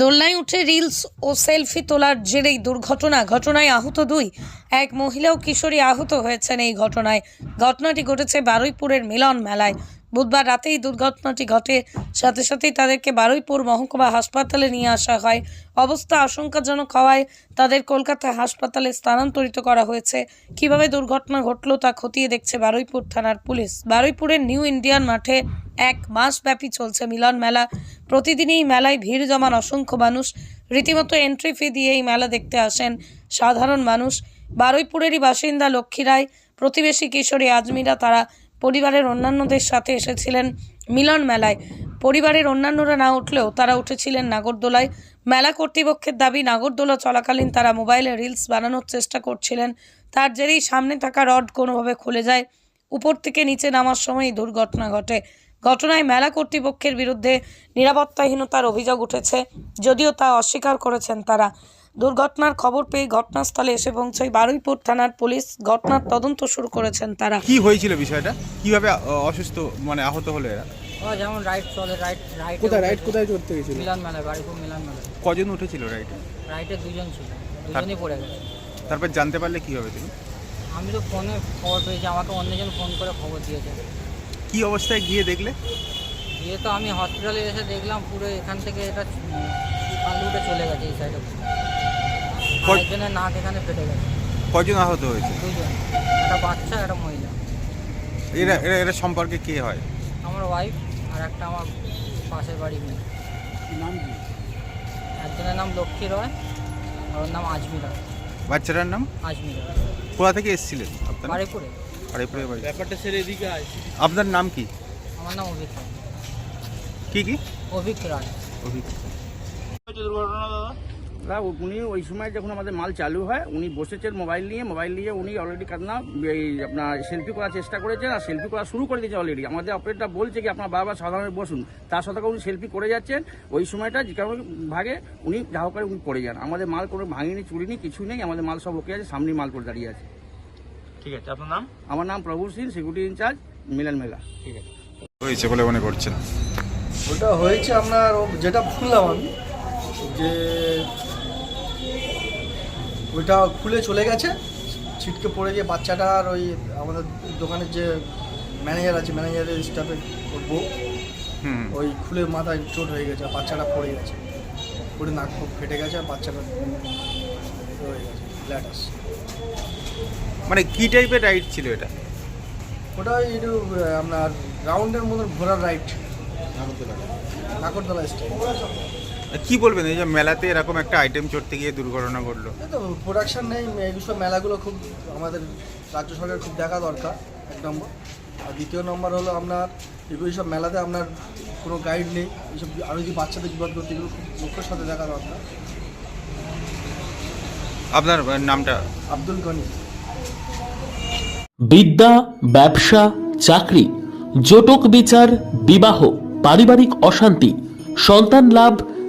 দোলনায় উঠে রিলস ও সেলফি তোলার জেরেই দুর্ঘটনা ঘটনায় আহত দুই। এক মহিলা ও কিশোরী আহত হয়েছেন এই ঘটনায়। ঘটনাটি ঘটেছে বারুইপুরের মিলন মেলায়। বুধবার রাতেই দুর্ঘটনাটি ঘটে। সাথে সাথেই তাদেরকে বারুইপুর মহকুমা হাসপাতালে নিয়ে আসা হয়। অবস্থা আশঙ্কাজনক হওয়ায় তাদের কলকাতা হাসপাতালে স্থানান্তরিত করা হয়েছে। কীভাবে দুর্ঘটনা ঘটলো তা খতিয়ে দেখছে বারুইপুর থানার পুলিশ। বারুইপুরের নিউ ইন্ডিয়ান মাঠে এক মাসব্যাপী চলছে মিলন মেলা। প্রতিদিনই মেলায় ভিড় জমান অসংখ্য মানুষ। রীতিমতো এন্ট্রি ফি দিয়ে এই মেলা দেখতে আসেন সাধারণ মানুষ। বারুইপুরেরই বাসিন্দা লক্ষ্মী রায়, প্রতিবেশী কিশোরী আজমিরা, তারা পরিবারের অন্যান্যদের সাথে এসেছিলেন মিলন মেলায়। পরিবারের অন্যান্যরা না উঠলেও তারা উঠেছিলেন নাগরদোলায়। মেলা কর্তৃপক্ষের দাবি, নাগরদোলা চলাকালীন তারা মোবাইলে রিলস বানানোর চেষ্টা করছিলেন। তার জেরেই সামনে থাকা রড কোনোভাবে খুলে যায়। উপর থেকে নিচে নামার সময় দুর্ঘটনা ঘটে। ঘটনায় মেলা কর্তৃপক্ষের বিরুদ্ধে নিরাপত্তাহীনতার অভিযোগ উঠেছে, যদিও তা অস্বীকার করেছেন তারা। দুর্ঘটনার খবর পেয়ে ঘটনাস্থলে এসে পৌঁছয় বারুইপুর থানার পুলিশ। ঘটনার তদন্ত শুরু করেছেন তারা। কি হয়েছিল বিষয়টা? কীভাবে অসুস্থ মানে আহত হলো এরা? যেমন রাইড চলে রাইড রাইড কোথায় রাইড কোথায় করতে গেছিল? মিলন মেলায় বাড়িপুর মিলন মেলায় কজন উঠেছিল রাইটে রাইডে দুজন ছিল। দুজনই পড়ে গেছে। তারপর জানতে পারলে কি হবে তুমি? আমি তো ফোনে খবর পেয়েছি আমাকে অন্যজন ফোন করে খবর দিয়েছে। কি অবস্থায় গিয়ে দেখলে? দিয়ে তো আমি হসপিটালে এসে দেখলাম পুরো এখান থেকে এটা আলুটা চলে গেছে এই সাইডে একজনের নাক এখানে ফেটে গেছে। কজন আহত হয়েছে? দুজন। একটা বাচ্চা একটা মহিলা। এরা এরা এরা সম্পর্কে কে হয়? আমার ওয়াইফ আর একটা আমার পাশের বাড়ি মেয়ে। নাম কি? একজনের নাম লক্ষ্মী রয় আর ওর নাম আজমিরা। বাচ্চাটার নাম? আজমিরা। কোথা থেকে এসেছিলেন আপনার? বাড়িপুরে বাড়িপুরে বাড়ি। ব্যাপারটা সেরে এদিকে আয়। আপনার নাম কি? আমার নাম অভিক রায় কি কি? অভিক রায়। অভিক না উনি ওই সময় যখন আমাদের মাল চালু হয় উনি বসেছেন মোবাইল নিয়ে মোবাইল নিয়ে উনি অলরেডি কান্না এই আপনার সেলফি করার চেষ্টা করেছেন আর সেলফি করা শুরু করে দিয়েছে অলরেডি আমাদের অপারেটরটা বলছে কি আপনার বারবার সাধারণ বসুন। তার সাথে উনি সেলফি করে যাচ্ছেন। ওই সময়টা যে কারণে ভাগে উনি যা হোক করে উনি পড়ে যান। আমাদের মাল কোনো ভাঙিনি চুরিনি কিছু নেই। আমাদের মাল সব ওকে আছে সামনে মাল করে দাঁড়িয়ে আছে। ঠিক আছে আপনার নাম? আমার নাম প্রভু সিং সিকিউরিটি ইনচার্জ মিলন মেলা। ঠিক আছে। হয়েছে বলে মনে করছেন? ওটা হয়েছে আপনার যেটা শুনলাম আমি যে ওইটা খুলে চলে গেছে। ছিটকে পড়ে গিয়ে বাচ্চাটার ওই আমাদের দোকানের যে ম্যানেজার আছে ম্যানেজারের স্টাফে ওর বউ ওই খুলে মাথায় চোট হয়ে গেছে আর বাচ্চাটা পড়ে গেছে। পড়ে নাক খুব ফেটে গেছে আর বাচ্চাটা হয়ে গেছে ল্যাটাস মানে কি টাইপের রাইড ছিল এটা? ওটা একটু আপনার রাউন্ডের মতন ঘোরার রাইড রাইট নাগরদোলা স্টাইল কি বলবেন? এই যে মেলাতে এরকম একটা আইটেম চড়তে গিয়ে দুর্ঘটনা ঘটলো। প্রোডাকশন নেই এইসব মেলাগুলো খুব আমাদের রাজ্য সরকারের খুব দেখা দরকার এক নম্বর। আর দ্বিতীয় নম্বর হলো আপনার এগুলো এইসব মেলাতে আপনার কোনো গাইড নেই এইসব আরও যদি বাচ্চাদের বিপদ করতে এগুলো খুব লক্ষ্যের সাথে দেখা দরকার। আপনার নামটা? আব্দুল গনি। বিদ্যা ব্যবসা চাকরি জটক বিচার বিবাহ পারিবারিক অশান্তি সন্তান লাভ